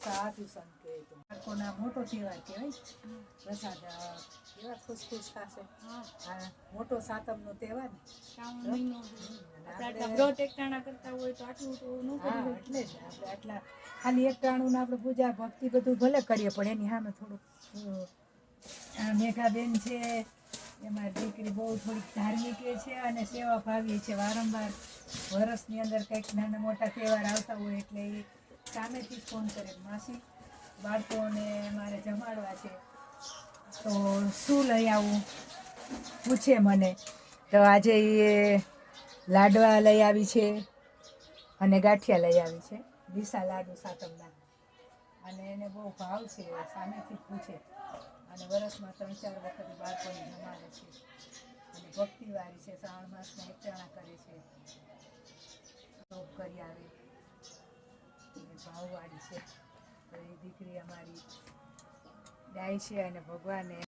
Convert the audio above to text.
સાધુ સંકેત બાળકોના મોટો તહેવાર કહેવાય પ્રસાદ કેવા ખુશ ખુશ થશે. મોટો સાતમનો તહેવાર ને. આટલા ખાલી એક ટાણું આપણે પૂજા ભક્તિ બધું ભલે કરીએ પણ એની સામે થોડુંક મેઘાબેન છે એમાં દીકરી બહુ થોડીક ધાર્મિક છે અને સેવા ભાવી છે. વારંવાર વર્ષની અંદર કંઈક નાના મોટા તહેવાર આવતા હોય એટલે એ સામેથી ફોન કરે. માસી, બાળકોને મારે જમાડવા છે. તો શું લઈ આવું? પૂછે મને. તો આજે એ લાડવા લઈ આવી છે અને ગાંઠિયા લઈ આવી છે. વિસા લાડુ સાતમના. અને એને બહુ ભાવ છે, સામેથી પૂછે. અને વરસમાં ત્રણ ચાર વખત બાળકોને જમાડે છે. અને ભક્તિવાળી છે, શ્રાવણ માસના એકટાણા કરે છે જોબ કરી આવે ભાવવાળી છે. તો એ દીકરી અમારી ગાય છે અને ભગવાને